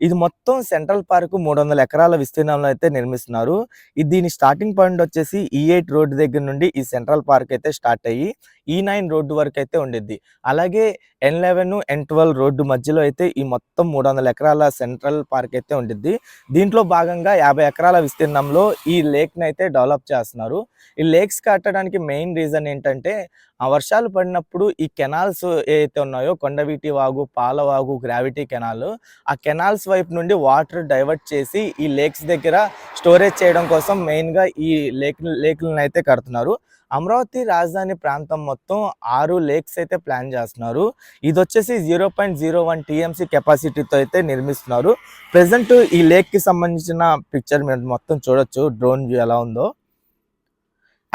ఇది మొత్తం central park మూడు వందల ఎకరాల విస్తీర్ణంలో అయితే నిర్మిస్తున్నారు. ఇది దీని స్టార్టింగ్ పాయింట్ వచ్చేసి ఈ ఎయిట్ రోడ్డు దగ్గర నుండి ఈ సెంట్రల్ పార్క్ అయితే స్టార్ట్ అయ్యి E ఈ నైన్ రోడ్డు వరకు అయితే ఉండిద్ది. అలాగే N eleven N twelve road మధ్యలో అయితే ఈ మొత్తం మూడు వందల ఎకరాల సెంట్రల్ పార్క్ అయితే ఉండిద్ది. దీంట్లో భాగంగా యాభై ఎకరాల విస్తీర్ణంలో ఈ లేక్ని అయితే డెవలప్ చేస్తున్నారు. ఈ లేక్స్ కట్టడానికి మెయిన్ రీజన్ ఏంటంటే ఆ వర్షాలు పడినప్పుడు ఈ కెనాల్స్ ఏవైతే ఉన్నాయో కొండవీటి వాగు పాలవాగు గ్రావిటీ కెనాల్ ఆ కెనాల్స్ వైపు నుండి వాటర్ డైవర్ట్ చేసి ఈ లేక్స్ దగ్గర స్టోరేజ్ చేయడం కోసం మెయిన్గా ఈ లేక్ లేక్లను అయితే కడుతున్నారు. అమరావతి రాజధాని ప్రాంతం మొత్తం ఆరు లేక్స్ అయితే ప్లాన్ చేస్తున్నారు. ఇది వచ్చేసి zero point zero one TMC కెపాసిటీతో అయితే నిర్మిస్తున్నారు. ప్రజెంట్ ఈ లేక్కి సంబంధించిన పిక్చర్ మీరు మొత్తం చూడొచ్చు డ్రోన్ వ్యూ ఎలా ఉందో.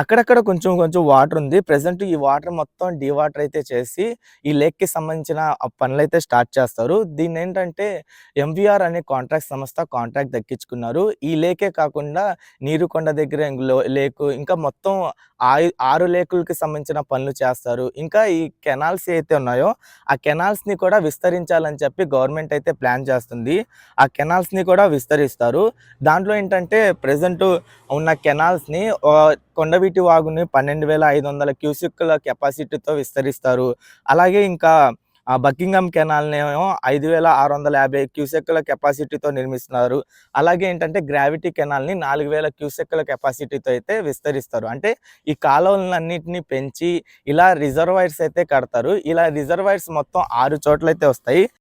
అక్కడక్కడ కొంచెం కొంచెం వాటర్ ఉంది. ప్రజెంట్ ఈ వాటర్ మొత్తం వాటర్ అయితే చేసి ఈ లేక్కి సంబంధించిన పనులు అయితే స్టార్ట్ చేస్తారు. దీన్ని ఏంటంటే ఎంవిఆర్ అనే కాంట్రాక్ట్ సంస్థ కాంట్రాక్ట్ దక్కించుకున్నారు. ఈ లేకే కాకుండా నీరుకొండ దగ్గర లేకు ఇంకా మొత్తం ఆరు లేకులకి సంబంధించిన పనులు చేస్తారు. ఇంకా ఈ కెనాల్స్ అయితే ఉన్నాయో ఆ కెనాల్స్ని కూడా విస్తరించాలని చెప్పి గవర్నమెంట్ అయితే ప్లాన్ చేస్తుంది. ఆ కెనాల్స్ని కూడా విస్తరిస్తారు. దాంట్లో ఏంటంటే ప్రజెంట్ ఉన్న కెనాల్స్ని ఆ, వాగుని పన్నెండు వేల ఐదు వందల క్యూసిక్ల కెపాసిటీతో విస్తరిస్తారు. అలాగే ఇంకా ఆ బకింగం కెనాల్ని ఐదు వేల ఆరు వందల యాభై క్యూసెక్ల కెపాసిటీతో నిర్మిస్తున్నారు. అలాగే ఏంటంటే గ్రావిటీ కెనాల్ని నాలుగు వేల క్యూసెక్ల కెపాసిటీతో అయితే విస్తరిస్తారు. అంటే ఈ కాలువలన్నింటినీ పెంచి ఇలా రిజర్వాయర్స్ అయితే కడతారు. ఇలా రిజర్వాయర్స్ మొత్తం ఆరు చోట్లయితే వస్తాయి.